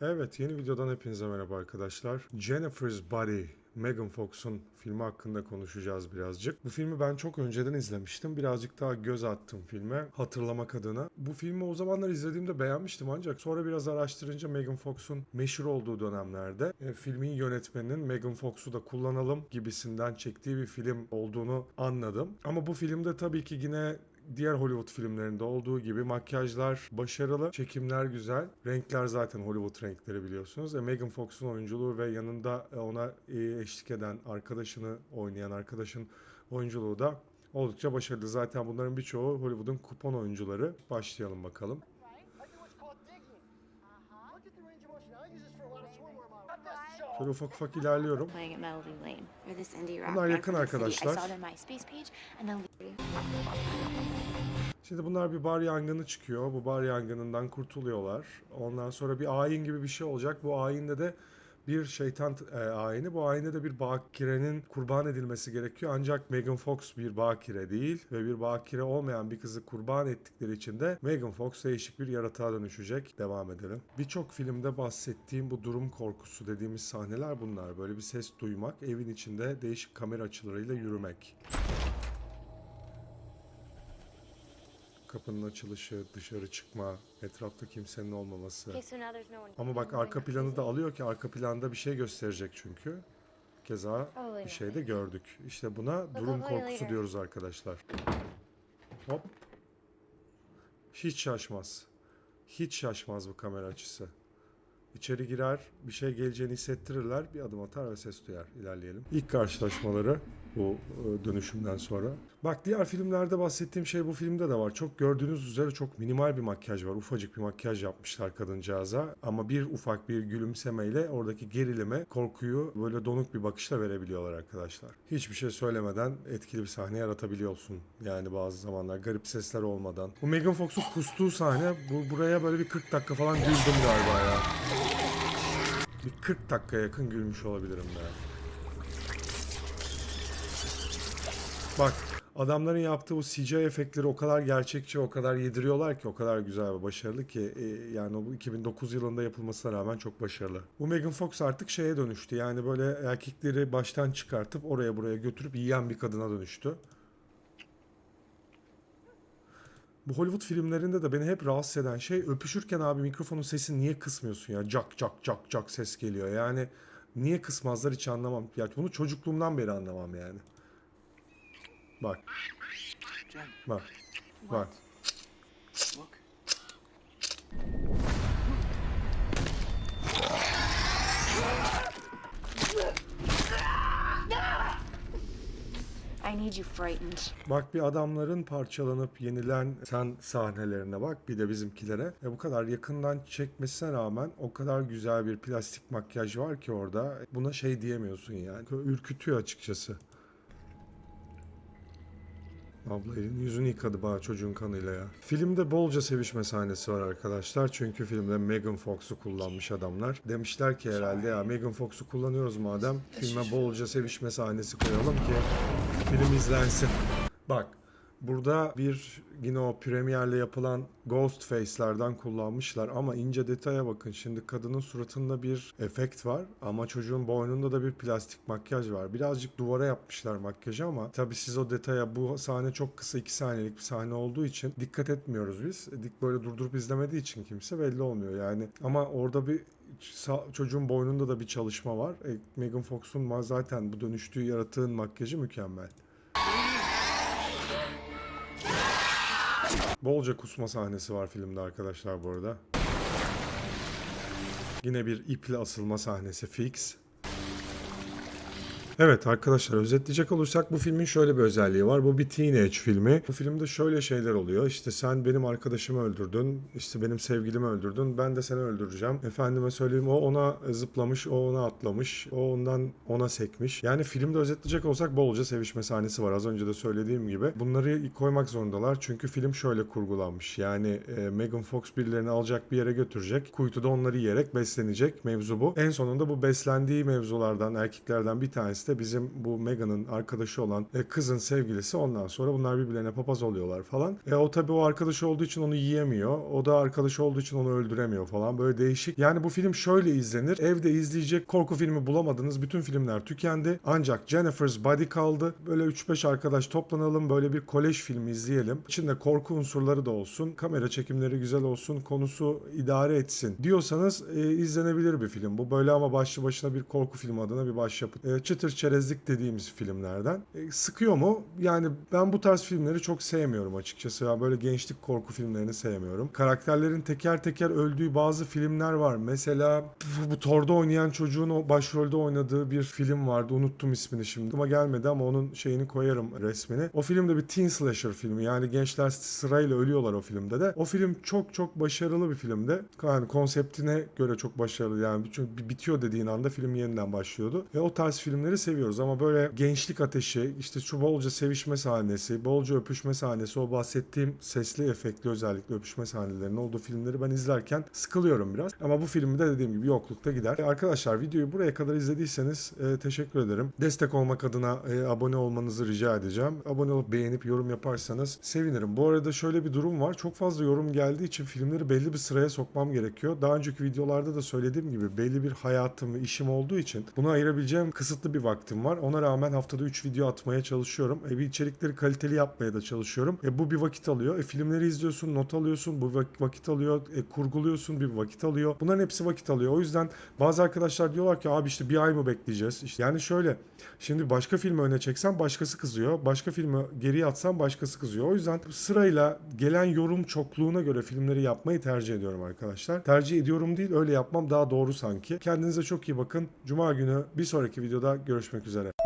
Evet yeni videodan hepinize merhaba arkadaşlar. Jennifer's Body, Megan Fox'un filmi hakkında konuşacağız birazcık. Bu filmi ben çok önceden izlemiştim. Birazcık daha göz attım filme hatırlamak adına. Bu filmi o zamanlar izlediğimde beğenmiştim ancak sonra biraz araştırınca Megan Fox'un meşhur olduğu dönemlerde e, filmin yönetmeninin Megan Fox'u da kullanalım gibisinden çektiği bir film olduğunu anladım. Ama bu filmde tabii ki yine diğer Hollywood filmlerinde olduğu gibi makyajlar başarılı, çekimler güzel. Renkler zaten Hollywood renkleri biliyorsunuz. E, Megan Fox'un oyunculuğu ve yanında e, ona e, eşlik eden arkadaşını oynayan arkadaşın oyunculuğu da oldukça başarılı. Zaten bunların birçoğu Hollywood'un kupon oyuncuları. Başlayalım bakalım. Şöyle ufak ufak ilerliyorum. Bunlar yakın arkadaşlar. Şimdi bunlar bir bar yangını çıkıyor. Bu bar yangınından kurtuluyorlar. Ondan sonra bir ayin gibi bir şey olacak. Bu ayinde de bir şeytan e, ayini. Bu ayinde de bir bakirenin kurban edilmesi gerekiyor. Ancak Megan Fox bir bakire değil ve bir bakire olmayan bir kızı kurban ettikleri için de Megan Fox değişik bir yaratığa dönüşecek. Devam edelim. Birçok filmde bahsettiğim bu durum korkusu dediğimiz sahneler bunlar. Böyle bir ses duymak, evin içinde değişik kamera açılarıyla yürümek. Kapının açılışı, dışarı çıkma, etrafta kimsenin olmaması. Ama bak arka planı da alıyor ki arka planda bir şey gösterecek çünkü. Keza bir şey de gördük. İşte buna durum korkusu diyoruz arkadaşlar. Hop. Hiç şaşmaz. Hiç şaşmaz bu kamera açısı. İçeri girer, bir şey geleceğini hissettirirler, bir adım atar ve ses duyar. İlerleyelim. İlk karşılaşmaları bu e, dönüşümden sonra. Bak diğer filmlerde bahsettiğim şey bu filmde de var. Çok gördüğünüz üzere çok minimal bir makyaj var. Ufacık bir makyaj yapmışlar kadıncağıza. Ama bir ufak bir gülümsemeyle oradaki gerilime, korkuyu böyle donuk bir bakışla verebiliyorlar arkadaşlar. Hiçbir şey söylemeden etkili bir sahne yaratabiliyorsun. Yani bazı zamanlar garip sesler olmadan. Bu Megan Fox'un kustuğu sahne bu buraya böyle bir 40 dakika falan güldüm galiba ya. Bir 40 dakika yakın gülmüş olabilirim ya. Bak adamların yaptığı bu CGI efektleri o kadar gerçekçi, o kadar yediriyorlar ki, o kadar güzel ve başarılı ki e, yani bu 2009 yılında yapılmasına rağmen çok başarılı. Bu Megan Fox artık şeye dönüştü. Yani böyle erkekleri baştan çıkartıp oraya buraya götürüp yiyen bir kadına dönüştü. Bu Hollywood filmlerinde de beni hep rahatsız eden şey öpüşürken abi mikrofonun sesini niye kısmıyorsun ya? Cak cak cak cak ses geliyor. Yani niye kısmazlar hiç anlamam. Ya bunu çocukluğumdan beri anlamam yani. Bak. Bak. Bak. I need you frightened. Bak bir adamların parçalanıp yenilen sen sahnelerine bak bir de bizimkilere. E bu kadar yakından çekmesine rağmen o kadar güzel bir plastik makyaj var ki orada. Buna şey diyemiyorsun yani. Ürkütüyor açıkçası. Abla elini yüzünü yıkadı bana çocuğun kanıyla ya. Filmde bolca sevişme sahnesi var arkadaşlar. Çünkü filmde Megan Fox'u kullanmış adamlar. Demişler ki herhalde ya Megan Fox'u kullanıyoruz madem filme bolca sevişme sahnesi koyalım ki film izlensin. Bak burada bir yine o premierle yapılan ghost face'lerden kullanmışlar ama ince detaya bakın. Şimdi kadının suratında bir efekt var ama çocuğun boynunda da bir plastik makyaj var. Birazcık duvara yapmışlar makyajı ama tabii siz o detaya bu sahne çok kısa 2 saniyelik bir sahne olduğu için dikkat etmiyoruz biz. Dik böyle durdurup izlemediği için kimse belli olmuyor yani. Ama orada bir çocuğun boynunda da bir çalışma var. E, Megan Fox'un zaten bu dönüştüğü yaratığın makyajı mükemmel. Bolca kusma sahnesi var filmde arkadaşlar bu arada. Yine bir iple asılma sahnesi fix. Evet arkadaşlar özetleyecek olursak bu filmin şöyle bir özelliği var. Bu bir teenage filmi. Bu filmde şöyle şeyler oluyor. İşte sen benim arkadaşımı öldürdün. işte benim sevgilimi öldürdün. Ben de seni öldüreceğim. Efendime söyleyeyim o ona zıplamış, o ona atlamış. O ondan ona sekmiş. Yani filmde özetleyecek olsak bolca sevişme sahnesi var. Az önce de söylediğim gibi. Bunları koymak zorundalar. Çünkü film şöyle kurgulanmış. Yani e, Megan Fox birilerini alacak bir yere götürecek. Kuytuda onları yiyerek beslenecek. Mevzu bu. En sonunda bu beslendiği mevzulardan, erkeklerden bir tanesi de bizim bu Meghan'ın arkadaşı olan e, kızın sevgilisi ondan sonra bunlar birbirlerine papaz oluyorlar falan. E, o tabii o arkadaşı olduğu için onu yiyemiyor. O da arkadaşı olduğu için onu öldüremiyor falan. Böyle değişik. Yani bu film şöyle izlenir. Evde izleyecek korku filmi bulamadınız. Bütün filmler tükendi. Ancak Jennifer's Body kaldı. Böyle 3-5 arkadaş toplanalım. Böyle bir kolej filmi izleyelim. İçinde korku unsurları da olsun. Kamera çekimleri güzel olsun. Konusu idare etsin diyorsanız e, izlenebilir bir film. Bu böyle ama başlı başına bir korku filmi adına bir başyapıt. E, çıtır çerezlik dediğimiz filmlerden. E, sıkıyor mu? Yani ben bu tarz filmleri çok sevmiyorum açıkçası. Yani böyle gençlik korku filmlerini sevmiyorum. Karakterlerin teker teker öldüğü bazı filmler var. Mesela bu Thor'da oynayan çocuğun o başrolde oynadığı bir film vardı. Unuttum ismini şimdi. Ama gelmedi ama onun şeyini koyarım resmini. O film de bir teen slasher filmi. Yani gençler sırayla ölüyorlar o filmde de. O film çok çok başarılı bir filmdi. Yani konseptine göre çok başarılı. Yani çünkü bitiyor dediğin anda film yeniden başlıyordu. Ve o tarz filmleri seviyoruz ama böyle gençlik ateşi, işte şu bolca sevişme sahnesi, bolca öpüşme sahnesi, o bahsettiğim sesli efektli özellikle öpüşme sahnelerinin olduğu filmleri ben izlerken sıkılıyorum biraz. Ama bu filmi de dediğim gibi yoklukta gider. Arkadaşlar videoyu buraya kadar izlediyseniz e, teşekkür ederim. Destek olmak adına e, abone olmanızı rica edeceğim. Abone olup beğenip yorum yaparsanız sevinirim. Bu arada şöyle bir durum var. Çok fazla yorum geldiği için filmleri belli bir sıraya sokmam gerekiyor. Daha önceki videolarda da söylediğim gibi belli bir hayatım ve işim olduğu için buna ayırabileceğim kısıtlı bir vaktim var. Ona rağmen haftada 3 video atmaya çalışıyorum. E, bir içerikleri kaliteli yapmaya da çalışıyorum. E, bu bir vakit alıyor. E, filmleri izliyorsun, not alıyorsun, bu vak- vakit alıyor. E, kurguluyorsun, bir vakit alıyor. Bunların hepsi vakit alıyor. O yüzden bazı arkadaşlar diyorlar ki abi işte bir ay mı bekleyeceğiz? İşte yani şöyle şimdi başka filmi öne çeksen başkası kızıyor. Başka filmi geriye atsan başkası kızıyor. O yüzden sırayla gelen yorum çokluğuna göre filmleri yapmayı tercih ediyorum arkadaşlar. Tercih ediyorum değil öyle yapmam daha doğru sanki. Kendinize çok iyi bakın. Cuma günü bir sonraki videoda görüşmek üzere.